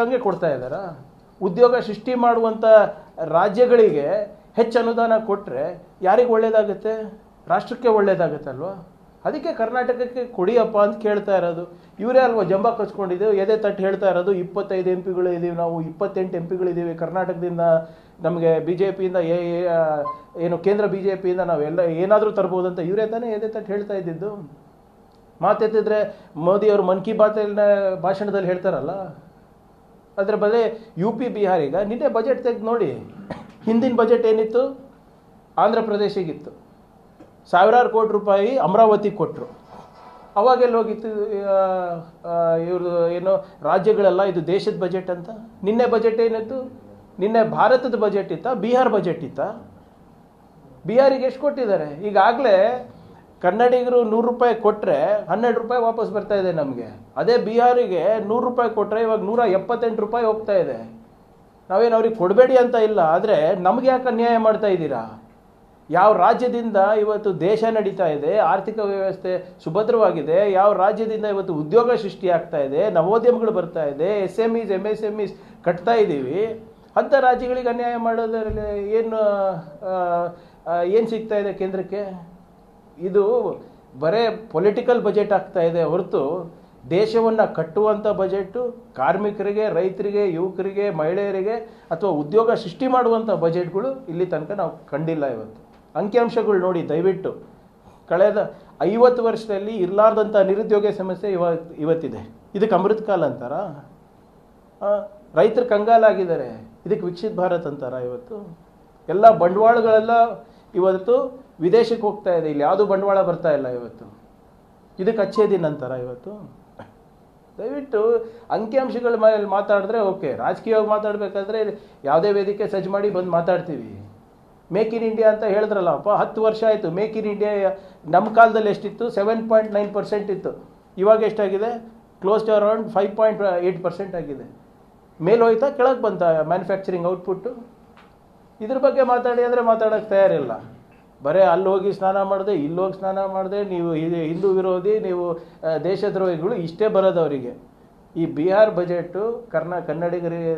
ಹಂಗೆ ಕೊಡ್ತಾ ಇದ್ದಾರಾ? ಉದ್ಯೋಗ ಸೃಷ್ಟಿ ಮಾಡುವಂಥ ರಾಜ್ಯಗಳಿಗೆ ಹೆಚ್ಚು ಅನುದಾನ ಕೊಟ್ಟರೆ ಯಾರಿಗೆ ಒಳ್ಳೇದಾಗುತ್ತೆ? ರಾಷ್ಟ್ರಕ್ಕೆ ಒಳ್ಳೇದಾಗುತ್ತಲ್ವಾ ಅದಕ್ಕೆ ಕರ್ನಾಟಕಕ್ಕೆ ಕೊಡಿಯಪ್ಪ ಅಂತ ಕೇಳ್ತಾ ಇರೋದು. ಇವರೇ ಅಲ್ವಾ ಜಂಬ ಕಚ್ಕೊಂಡಿದ್ದೇವೆ ಎದೆ ತಟ್ಟು ಹೇಳ್ತಾ ಇರೋದು, ಇಪ್ಪತ್ತೈದು ಎಂ ಪಿಗಳು ಇದ್ದೀವಿ ನಾವು, ಇಪ್ಪತ್ತೆಂಟು ಎಂ ಪಿಗಳಿದ್ದೀವಿ ಕರ್ನಾಟಕದಿಂದ ನಮಗೆ ಬಿ ಜೆ ಪಿಯಿಂದ ಏನು ಕೇಂದ್ರ ಬಿ ಜೆ ಪಿಯಿಂದ ನಾವೆಲ್ಲ ಏನಾದರೂ ತರ್ಬೋದು ಅಂತ ಇವರೇ ತಾನೇ ಎದೆ ತಟ್ಟು ಹೇಳ್ತಾ ಇದ್ದಿದ್ದು? ಮಾತೆತ್ತಿದ್ರೆ ಮೋದಿಯವರು ಮನ್ ಕಿ ಬಾತಲ್ಲಿ ಭಾಷಣದಲ್ಲಿ ಹೇಳ್ತಾರಲ್ಲ? ಅದರ ಬದಲೇ ಯು ಪಿ ಬಿಹಾರಿಗ ನಿನ್ನೆ ಬಜೆಟ್ ತೆಗೆದು ನೋಡಿ, ಹಿಂದಿನ ಬಜೆಟ್ ಏನಿತ್ತು? ಆಂಧ್ರ ಪ್ರದೇಶಿಗಿತ್ತು. ಸಾವಿರಾರು ಕೋಟಿ ರೂಪಾಯಿ ಅಮರಾವತಿಗೆ ಕೊಟ್ಟರು ಅವಾಗೆಲ್ಲ ಹೋಗಿತ್ತು ಇವ್ರದ್ದು ಏನು, ರಾಜ್ಯಗಳೆಲ್ಲ ಇದು ದೇಶದ ಬಜೆಟ್ ಅಂತ? ನಿನ್ನೆ ಬಜೆಟ್ ಏನಿತ್ತು? ನಿನ್ನೆ ಭಾರತದ ಬಜೆಟ್ ಇತ್ತ? ಬಿಹಾರ್ ಬಜೆಟ್ ಇತ್ತ? ಬಿಹಾರಿಗೆ ಎಷ್ಟು ಕೊಟ್ಟಿದ್ದಾರೆ? ಈಗಾಗಲೇ ಕನ್ನಡಿಗರು ನೂರು ರೂಪಾಯಿ ಕೊಟ್ಟರೆ ಹನ್ನೆರಡು ರೂಪಾಯಿ ವಾಪಸ್ ಬರ್ತಾ ಇದೆ ನಮಗೆ. ಅದೇ ಬಿಹಾರಿಗೆ ನೂರು ರೂಪಾಯಿ ಕೊಟ್ಟರೆ ಇವಾಗ ನೂರ ಎಪ್ಪತ್ತೆಂಟು ರೂಪಾಯಿ ಹೋಗ್ತಾ ಇದೆ. ನಾವೇನು ಅವ್ರಿಗೆ ಕೊಡಬೇಡಿ ಅಂತ ಇಲ್ಲ, ಆದರೆ ನಮ್ಗೆ ಯಾಕೆ ಅನ್ಯಾಯ ಮಾಡ್ತಾ ಇದ್ದೀರಾ? ಯಾವ ರಾಜ್ಯದಿಂದ ಇವತ್ತು ದೇಶ ನಡೀತಾ ಇದೆ, ಆರ್ಥಿಕ ವ್ಯವಸ್ಥೆ ಸುಭದ್ರವಾಗಿದೆ, ಯಾವ ರಾಜ್ಯದಿಂದ ಇವತ್ತು ಉದ್ಯೋಗ ಸೃಷ್ಟಿ ಆಗ್ತಾ ಇದೆ, ನವೋದ್ಯಮಗಳು ಬರ್ತಾ ಇದೆ S M Es M S M Es ಕಟ್ತಾ ಇದ್ದೀವಿ. ಅಂಥ ರಾಜ್ಯಗಳಿಗೆ ಅನ್ಯಾಯ ಮಾಡೋದರಲ್ಲಿ ಏನು ಏನು ಸಿಗ್ತಾ ಇದೆ ಕೇಂದ್ರಕ್ಕೆ? ಇದು ಬರೇ ಪೊಲಿಟಿಕಲ್ ಬಜೆಟ್ ಆಗ್ತಾ ಇದೆ ಹೊರತು ದೇಶವನ್ನು ಕಟ್ಟುವಂಥ ಬಜೆಟು ಕಾರ್ಮಿಕರಿಗೆ, ರೈತರಿಗೆ, ಯುವಕರಿಗೆ, ಮಹಿಳೆಯರಿಗೆ ಅಥವಾ ಉದ್ಯೋಗ ಸೃಷ್ಟಿ ಮಾಡುವಂಥ ಬಜೆಟ್ಗಳು ಇಲ್ಲಿ ತನಕ ನಾವು ಕಂಡಿಲ್ಲ ಇವತ್ತು. ಅಂಕಿಅಂಶಗಳು ನೋಡಿ, ದಯವಿಟ್ಟು. ಕಳೆದ ಐವತ್ತು ವರ್ಷದಲ್ಲಿ ಇರಲಾರ್ದಂಥ ನಿರುದ್ಯೋಗ ಸಮಸ್ಯೆ ಇವತ್ತು ಇವತ್ತಿದೆ. ಇದಕ್ಕೆ ಅಮೃತ ಕಾಲ ಅಂತಾರ? ರೈತರು ಕಂಗಾಲಾಗಿದ್ದಾರೆ. ಇದಕ್ಕೆ ವಿಕಸಿತ್ ಭಾರತ್ ಅಂತಾರ ಇವತ್ತು? ಎಲ್ಲ ಬಂಡವಾಳಗಳೆಲ್ಲ ಇವತ್ತು ವಿದೇಶಕ್ಕೆ ಹೋಗ್ತಾ ಇದೆ, ಇಲ್ಲಿ ಯಾವುದು ಬಂಡವಾಳ ಬರ್ತಾ ಇಲ್ಲ ಇವತ್ತು. ಇದಕ್ಕೆ ಅಚ್ಚೇ ದಿನ ಅಂತಾರ ಇವತ್ತು. ದಯವಿಟ್ಟು ಅಂಕಿಅಂಶಗಳ ಮೇಲೆ ಮಾತಾಡಿದ್ರೆ ಓಕೆ. ರಾಜಕೀಯವಾಗಿ ಮಾತಾಡಬೇಕಾದ್ರೆ ಯಾವುದೇ ವೇದಿಕೆ ಸಜ್ಜು ಮಾಡಿ ಬಂದು ಮಾತಾಡ್ತೀವಿ. ಮೇಕ್ ಇನ್ ಇಂಡಿಯಾ ಅಂತ ಹೇಳಿದ್ರಲ್ಲಪ್ಪ, ಹತ್ತು ವರ್ಷ ಆಯಿತು. ಮೇಕ್ ಇನ್ ಇಂಡಿಯಾ ನಮ್ಮ ಕಾಲದಲ್ಲಿ ಎಷ್ಟಿತ್ತು? ಸೆವೆನ್ ಪಾಯಿಂಟ್ ನೈನ್ ಪರ್ಸೆಂಟ್ ಇತ್ತು. ಇವಾಗ ಎಷ್ಟಾಗಿದೆ? Close to around five point eight percent ಆಗಿದೆ. ಮೇಲೆ ಹೋಯ್ತಾ, ಕೆಳಗೆ ಬಂತ ಮ್ಯಾನುಫ್ಯಾಕ್ಚರಿಂಗ್ ಔಟ್ಪುಟ್ಟು? ಇದ್ರ ಬಗ್ಗೆ ಮಾತಾಡಿ ಅಂದರೆ ಮಾತಾಡೋಕ್ಕೆ ತಯಾರಿಲ್ಲ. ಬರೀ ಅಲ್ಲಿ ಹೋಗಿ ಸ್ನಾನ ಮಾಡಿದೆ, ಇಲ್ಲಿ ಹೋಗಿ ಸ್ನಾನ ಮಾಡಿದೆ, ನೀವು ಹಿಂದೂ ವಿರೋಧಿ, ನೀವು ದೇಶದ್ರೋಹಿಗಳು ಇಷ್ಟೇ ಬರೋದು ಅವರಿಗೆ. ಈ ಬಿಹಾರ್ ಬಜೆಟ್ಟು ಕರ್ನಾ, ಕನ್ನಡಿಗರಿಗೆ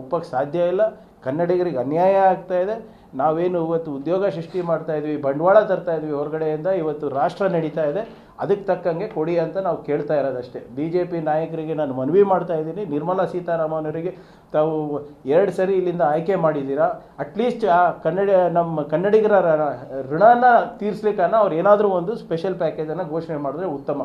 ಒಪ್ಪಕ್ಕೆ ಸಾಧ್ಯ ಇಲ್ಲ. ಕನ್ನಡಿಗರಿಗೆ ಅನ್ಯಾಯ ಆಗ್ತಾ ಇದೆ. ನಾವೇನು ಇವತ್ತು ಉದ್ಯೋಗ ಸೃಷ್ಟಿ ಮಾಡ್ತಾ ಇದ್ವಿ, ಬಂಡವಾಳ ತರ್ತಾ ಇದ್ವಿ ಹೊರಗಡೆಯಿಂದ, ಇವತ್ತು ರಾಷ್ಟ್ರ ನಡೀತಾ ಇದೆ. ಅದಕ್ಕೆ ತಕ್ಕಂಗೆ ಕೊಡಿ ಅಂತ ನಾವು ಕೇಳ್ತಾ ಇರೋದಷ್ಟೇ. ಬಿ ಜೆ ಪಿ ನಾಯಕರಿಗೆ ನಾನು ಮನವಿ ಮಾಡ್ತಾ ಇದ್ದೀನಿ. ನಿರ್ಮಲಾ ಸೀತಾರಾಮನ್ ಅವರಿಗೆ ತಾವು ಎರಡು ಸರಿ ಇಲ್ಲಿಂದ ಆಯ್ಕೆ ಮಾಡಿದ್ದೀರಾ. ಅಟ್ಲೀಸ್ಟ್ ಆ ಕನ್ನಡ, ನಮ್ಮ ಕನ್ನಡಿಗರ ಋಣನ ತೀರಿಸ್ಲಿಕ್ಕನ್ನ ಅವ್ರು ಏನಾದರೂ ಒಂದು ಸ್ಪೆಷಲ್ ಪ್ಯಾಕೇಜನ್ನು ಘೋಷಣೆ ಮಾಡಿದ್ರೆ ಉತ್ತಮ.